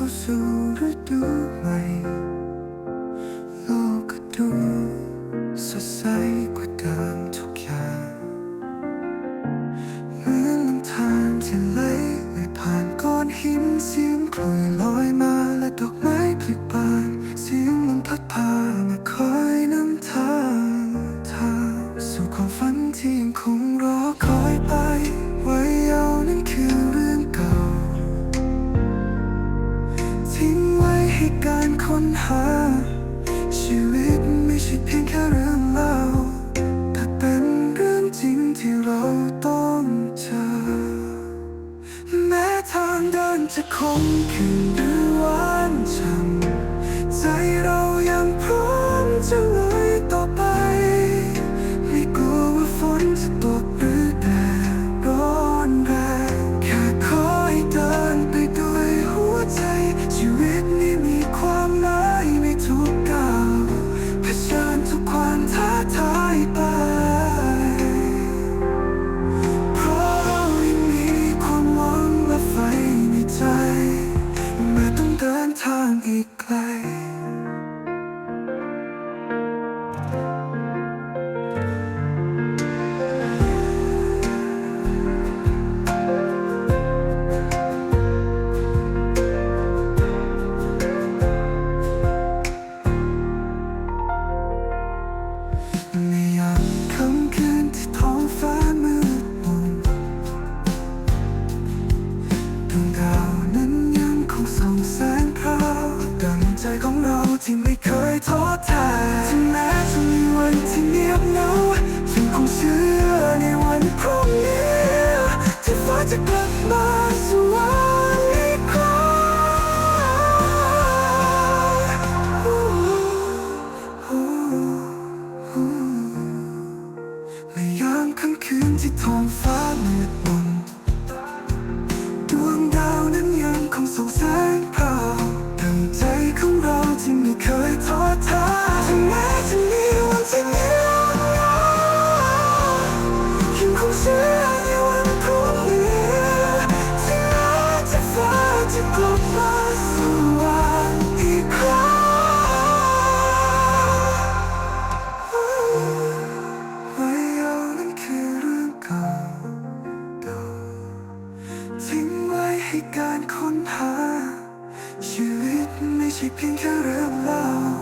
เข้าสู่ฤดูใหม่ ชีวิตไม่ใช่เพียงแค่เรื่องเล่า แต่เป็นเรื่องจริงที่เราต้องเจอ แม้ทางเดินจะคงคืน ไม่เคยท้อแท้ถึงแม้จะมีวันที่เงียบเหงาฉันคงเชื่อในวันพรุ่งนี้ที่ฟ้าจะกลับมาสว่างอีกครั้งในยามค่ำคืนที่ท้องฟ้ามืด ทิ้งไว้ให้การค้นหา ชีวิตไม่ใช่เพียงแค่เรื่องเล่า